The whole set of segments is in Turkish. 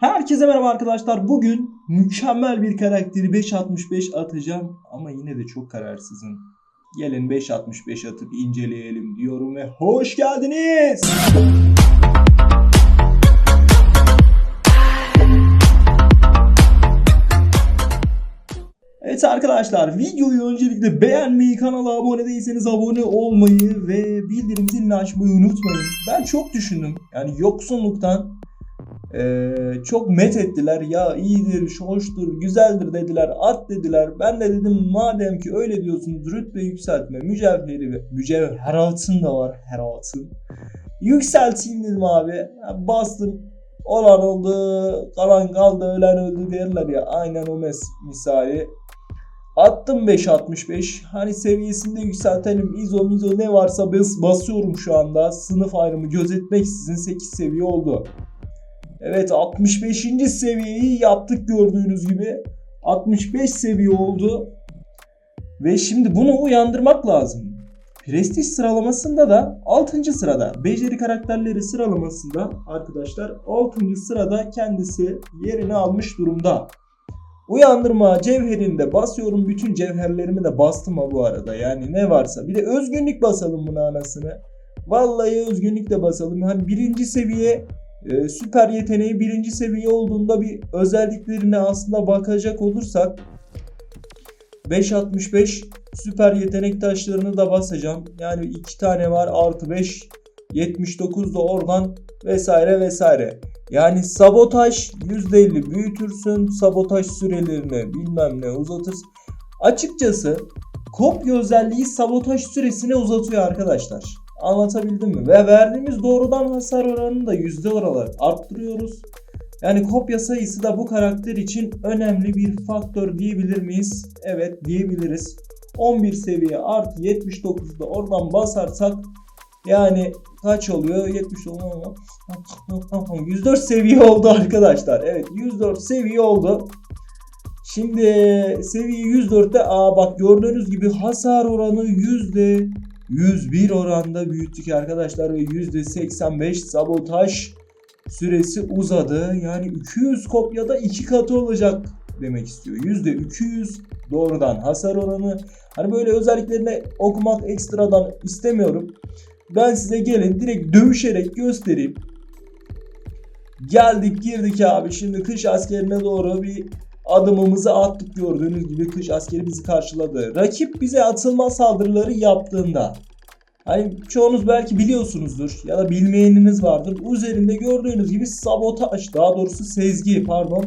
Herkese merhaba arkadaşlar. Bugün mükemmel bir karakteri 5.65 atacağım ama yine de çok kararsızım. Gelin 5.65 atıp inceleyelim diyorum ve hoş geldiniz. Evet arkadaşlar videoyu öncelikle beğenmeyi, kanala abone değilseniz abone olmayı ve bildirim zilini açmayı unutmayın. Ben çok düşündüm. Yani yoksunluktan ee, çok met ettiler. Ya iyidir, hoştur, güzeldir dediler. At dediler. Ben de dedim madem ki öyle diyorsunuz rütbe yükseltme. Mücevheri mücevher altın da var. Her altın. Yükselteyim dedim abi. Bastım. Olan oldu, kalan kaldı, ölen öldü derler ya. Aynen o mes misali. Attım 5.65. Hani seviyesinde yükseltelim. İzo mizo ne varsa bas, basıyorum şu anda. Sınıf ayrımı gözetmeksizin 8 seviye oldu. Evet 65. seviyeyi yaptık gördüğünüz gibi. 65 seviye oldu. Ve şimdi bunu uyandırmak lazım. Prestij sıralamasında da 6. sırada. Beceri karakterleri sıralamasında arkadaşlar 6. sırada kendisi yerini almış durumda. Uyandırma cevherinde basıyorum. Bütün cevherlerimi de bastım ha bu arada. Yani ne varsa. Bir de özgünlük basalım buna anasını. Vallahi özgünlük de basalım. Hani birinci seviye e, süper yeteneği birinci seviye olduğunda bir özelliklerine aslında bakacak olursak 5.65 süper yetenek taşlarını da basacağım. Yani iki tane var artı 5 79 da oradan vesaire vesaire. Yani sabotaj %50 büyütürsün. Sabotaj sürelerini bilmem ne uzatırsın. Açıkçası kopya özelliği sabotaj süresini uzatıyor arkadaşlar. Anlatabildim mi? Ve verdiğimiz doğrudan hasar oranını da yüzde oralar arttırıyoruz. Yani kopya sayısı da bu karakter için önemli bir faktör diyebilir miyiz? Evet diyebiliriz. 11 seviye artı 79'da oradan basarsak yani kaç oluyor? 70 oluyor. 104 seviye oldu arkadaşlar. Evet 104 seviye oldu. Şimdi seviye 104'te aa bak gördüğünüz gibi hasar oranı yüzde 101 oranda büyüttük arkadaşlar ve %85 sabotaj süresi uzadı. Yani 200 kopyada 2 katı olacak demek istiyor. %200 doğrudan hasar oranı. Hani böyle özelliklerini okumak ekstradan istemiyorum. Ben size gelin direkt dövüşerek göstereyim. Geldik girdik abi şimdi kış askerine doğru bir adımımızı attık gördüğünüz gibi kış askeri bizi karşıladı. Rakip bize atılma saldırıları yaptığında Hani çoğunuz belki biliyorsunuzdur ya da bilmeyeniniz vardır. Üzerinde gördüğünüz gibi sabotaj daha doğrusu sezgi pardon.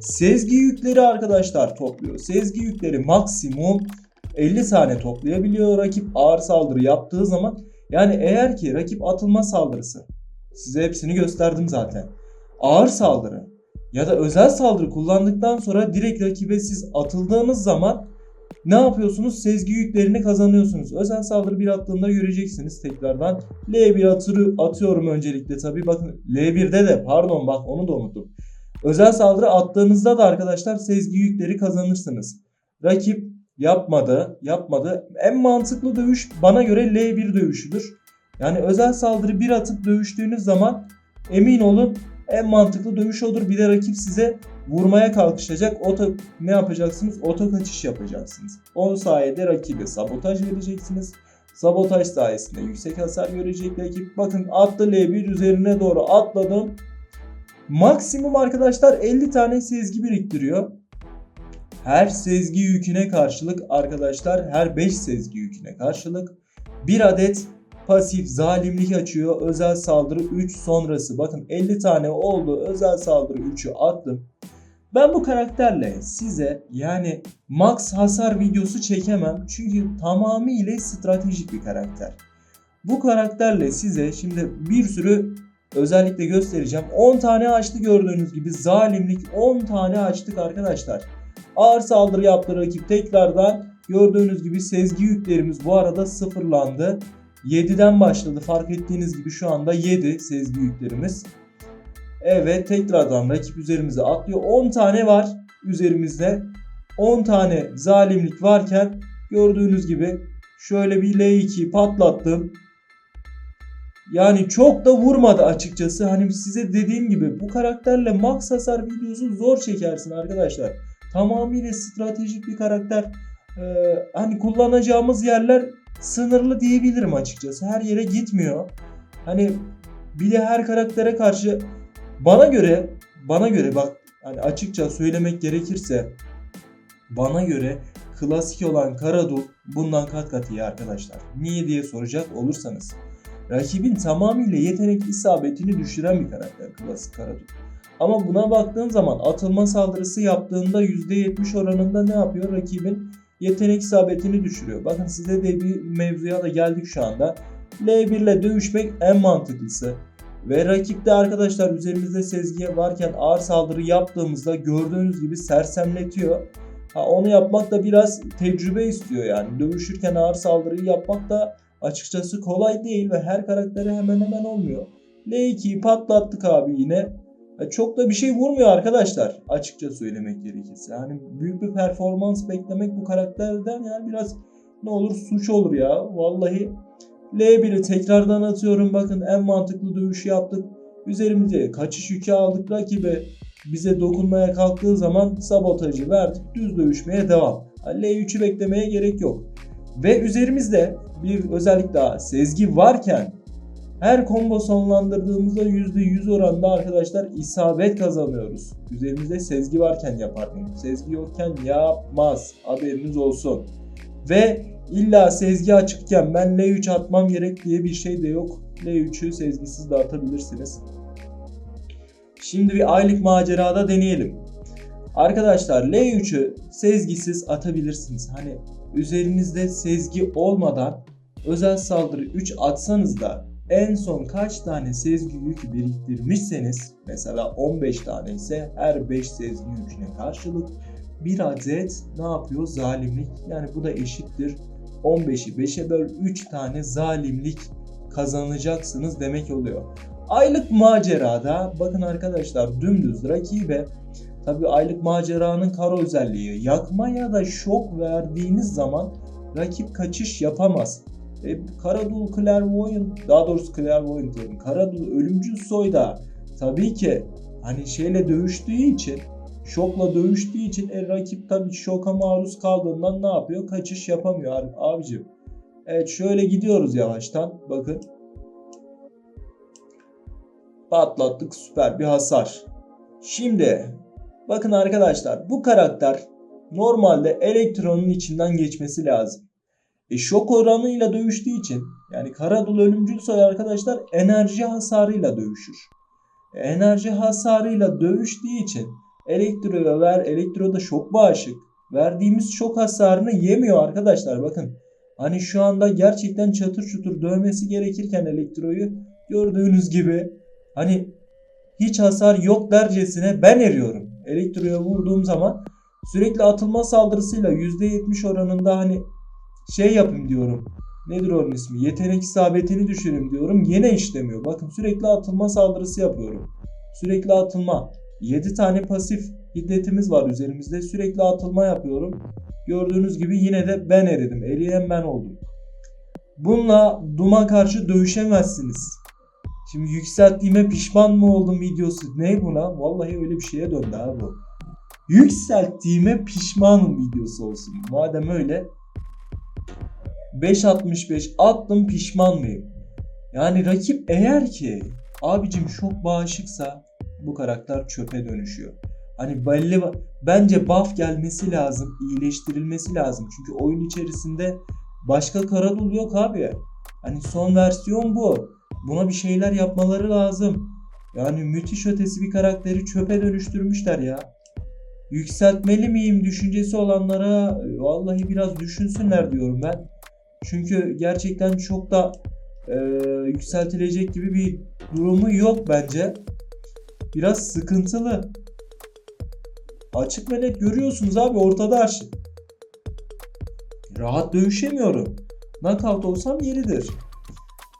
Sezgi yükleri arkadaşlar topluyor. Sezgi yükleri maksimum 50 tane toplayabiliyor rakip ağır saldırı yaptığı zaman. Yani eğer ki rakip atılma saldırısı size hepsini gösterdim zaten. Ağır saldırı ya da özel saldırı kullandıktan sonra direkt rakibe siz atıldığınız zaman ne yapıyorsunuz? Sezgi yüklerini kazanıyorsunuz. Özel saldırı bir attığında göreceksiniz tekrardan. L1 atırı, atıyorum öncelikle tabi. Bakın L1'de de pardon bak onu da unuttum. Özel saldırı attığınızda da arkadaşlar sezgi yükleri kazanırsınız. Rakip yapmadı, yapmadı. En mantıklı dövüş bana göre L1 dövüşüdür. Yani özel saldırı bir atıp dövüştüğünüz zaman emin olun en mantıklı dövüş odur. Bir de rakip size vurmaya kalkışacak. Oto ne yapacaksınız? Oto kaçış yapacaksınız. O sayede rakibe sabotaj vereceksiniz. Sabotaj sayesinde yüksek hasar görecek rakip. Bakın attı L1 üzerine doğru atladım. Maksimum arkadaşlar 50 tane sezgi biriktiriyor. Her sezgi yüküne karşılık arkadaşlar her 5 sezgi yüküne karşılık bir adet pasif zalimlik açıyor. Özel saldırı 3 sonrası. Bakın 50 tane oldu. Özel saldırı 3'ü attım. Ben bu karakterle size yani max hasar videosu çekemem. Çünkü tamamıyla stratejik bir karakter. Bu karakterle size şimdi bir sürü özellikle göstereceğim. 10 tane açtı gördüğünüz gibi zalimlik 10 tane açtık arkadaşlar. Ağır saldırı yaptı rakip tekrardan gördüğünüz gibi sezgi yüklerimiz bu arada sıfırlandı. 7'den başladı fark ettiğiniz gibi şu anda 7 sezgi yüklerimiz. Evet tekrardan rakip üzerimize atlıyor. 10 tane var üzerimizde. 10 tane zalimlik varken gördüğünüz gibi şöyle bir L2'yi patlattım. Yani çok da vurmadı açıkçası. Hani size dediğim gibi bu karakterle max hasar videosu zor çekersin arkadaşlar. Tamamıyla stratejik bir karakter. Ee, hani kullanacağımız yerler sınırlı diyebilirim açıkçası. Her yere gitmiyor. Hani bir de her karaktere karşı bana göre bana göre bak hani açıkça söylemek gerekirse bana göre klasik olan Karadul bundan kat kat iyi arkadaşlar. Niye diye soracak olursanız. Rakibin tamamıyla yetenek isabetini düşüren bir karakter klasik Karadul. Ama buna baktığın zaman atılma saldırısı yaptığında %70 oranında ne yapıyor? Rakibin yetenek isabetini düşürüyor. Bakın size de bir mevzuya da geldik şu anda. L1 ile dövüşmek en mantıklısı. Ve rakipte arkadaşlar üzerimizde sezgiye varken ağır saldırı yaptığımızda gördüğünüz gibi sersemletiyor. Ha, onu yapmak da biraz tecrübe istiyor yani. Dövüşürken ağır saldırıyı yapmak da açıkçası kolay değil ve her karaktere hemen hemen olmuyor. L2'yi patlattık abi yine. Ya çok da bir şey vurmuyor arkadaşlar. Açıkça söylemek gerekirse. Yani büyük bir performans beklemek bu karakterden yani biraz ne olur suç olur ya. Vallahi L1'i tekrardan atıyorum. Bakın en mantıklı dövüşü yaptık. Üzerimize kaçış yükü aldık. Rakibe bize dokunmaya kalktığı zaman sabotajı verdik. Düz dövüşmeye devam. L3'ü beklemeye gerek yok. Ve üzerimizde bir özellik daha. Sezgi varken her combo sonlandırdığımızda %100 oranında arkadaşlar isabet kazanıyoruz. Üzerimizde sezgi varken yapar bunu. Sezgi yokken yapmaz. Haberiniz olsun. Ve illa sezgi açıkken ben L3 atmam gerek diye bir şey de yok. L3'ü sezgisiz de atabilirsiniz. Şimdi bir aylık macerada deneyelim. Arkadaşlar L3'ü sezgisiz atabilirsiniz. Hani üzerinizde sezgi olmadan özel saldırı 3 atsanız da en son kaç tane sezgi yükü biriktirmişseniz mesela 15 tane ise her 5 sezgi yüküne karşılık bir adet ne yapıyor? Zalimlik. Yani bu da eşittir. 15'i 5'e böl 3 tane zalimlik kazanacaksınız demek oluyor. Aylık macerada bakın arkadaşlar dümdüz rakibe tabi aylık maceranın kara özelliği yakma ya da şok verdiğiniz zaman rakip kaçış yapamaz. E, Karadul Clairvoyant daha doğrusu Clairvoyant diyorum. Karadul ölümcül soyda tabii ki hani şeyle dövüştüğü için şokla dövüştüğü için e, rakip tabii şoka maruz kaldığından ne yapıyor? Kaçış yapamıyor abicim. Evet şöyle gidiyoruz yavaştan. Bakın. Patlattık süper bir hasar. Şimdi bakın arkadaşlar bu karakter normalde elektronun içinden geçmesi lazım. E şok oranıyla dövüştüğü için yani Karadul ölümcül soy arkadaşlar enerji hasarıyla dövüşür. E, enerji hasarıyla dövüştüğü için elektroya ver elektroda şok bağışık. Verdiğimiz şok hasarını yemiyor arkadaşlar bakın. Hani şu anda gerçekten çatır çutur dövmesi gerekirken elektroyu gördüğünüz gibi hani hiç hasar yok dercesine ben eriyorum. Elektroya vurduğum zaman sürekli atılma saldırısıyla %70 oranında hani şey yapayım diyorum. Nedir onun ismi? Yetenek isabetini düşüreyim diyorum. Yine işlemiyor. Bakın sürekli atılma saldırısı yapıyorum. Sürekli atılma. 7 tane pasif hiddetimiz var üzerimizde. Sürekli atılma yapıyorum. Gördüğünüz gibi yine de ben eridim. Eriyen ben oldum. Bununla Doom'a karşı dövüşemezsiniz. Şimdi yükselttiğime pişman mı oldum videosu? Ne buna? Vallahi öyle bir şeye döndü abi bu. Yükselttiğime pişmanım videosu olsun. Madem öyle 5.65 attım pişman mıyım? Yani rakip eğer ki abicim şok bağışıksa bu karakter çöpe dönüşüyor. Hani belli bence buff gelmesi lazım, iyileştirilmesi lazım. Çünkü oyun içerisinde başka Karadul yok abi. Hani son versiyon bu. Buna bir şeyler yapmaları lazım. Yani müthiş ötesi bir karakteri çöpe dönüştürmüşler ya. Yükseltmeli miyim düşüncesi olanlara vallahi biraz düşünsünler diyorum ben. Çünkü gerçekten çok da e, yükseltilecek gibi bir durumu yok bence. Biraz sıkıntılı. Açık ve net görüyorsunuz abi ortada her şey. Rahat dövüşemiyorum. Knockout olsam yeridir.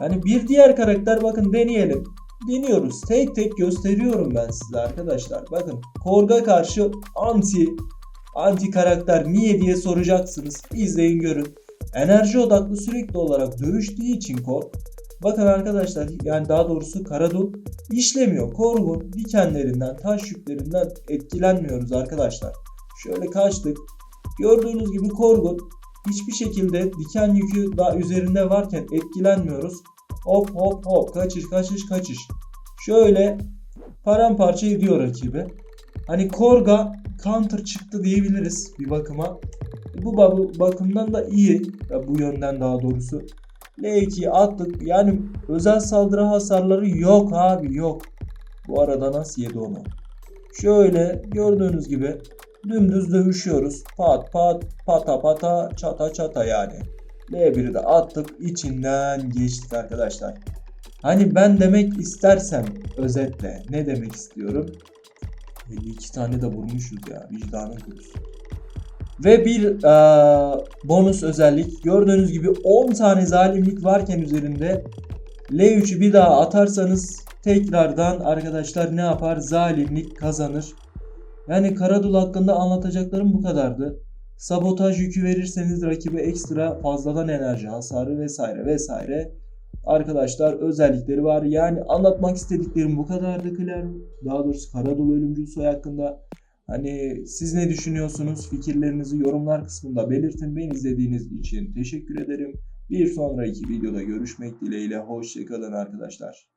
Yani bir diğer karakter bakın deneyelim. Deniyoruz. Tek tek gösteriyorum ben size arkadaşlar. Bakın Korg'a karşı anti anti karakter niye diye soracaksınız. İzleyin görün. Enerji odaklı sürekli olarak dövüştüğü için Korg Bakın arkadaşlar yani daha doğrusu Karadul işlemiyor. Korgun dikenlerinden, taş yüklerinden etkilenmiyoruz arkadaşlar. Şöyle kaçtık. Gördüğünüz gibi Korgun hiçbir şekilde diken yükü daha üzerinde varken etkilenmiyoruz. Hop hop hop kaçış kaçış kaçış. Şöyle paramparça ediyor rakibi. Hani Korga counter çıktı diyebiliriz bir bakıma. Bu bak- bakımdan da iyi. Bu yönden daha doğrusu. L2'yi attık. Yani özel saldırı hasarları yok abi yok. Bu arada nasıl yedi onu? Şöyle gördüğünüz gibi dümdüz dövüşüyoruz. Pat pat pata pata çata çata yani. L1'i de attık içinden geçtik arkadaşlar. Hani ben demek istersem özetle ne demek istiyorum? 52 tane de vurmuşuz ya vicdanın kurusu. Ve bir eee, bonus özellik gördüğünüz gibi 10 tane zalimlik varken üzerinde L3'ü bir daha atarsanız tekrardan arkadaşlar ne yapar? Zalimlik kazanır. Yani Karadul hakkında anlatacaklarım bu kadardı. Sabotaj yükü verirseniz rakibe ekstra fazladan enerji hasarı vesaire vesaire. Arkadaşlar özellikleri var. Yani anlatmak istediklerim bu kadardı Claire. Daha doğrusu Karadul ölümcül soy hakkında. Hani siz ne düşünüyorsunuz? Fikirlerinizi yorumlar kısmında belirtin. Beni izlediğiniz için teşekkür ederim. Bir sonraki videoda görüşmek dileğiyle. Hoşçakalın arkadaşlar.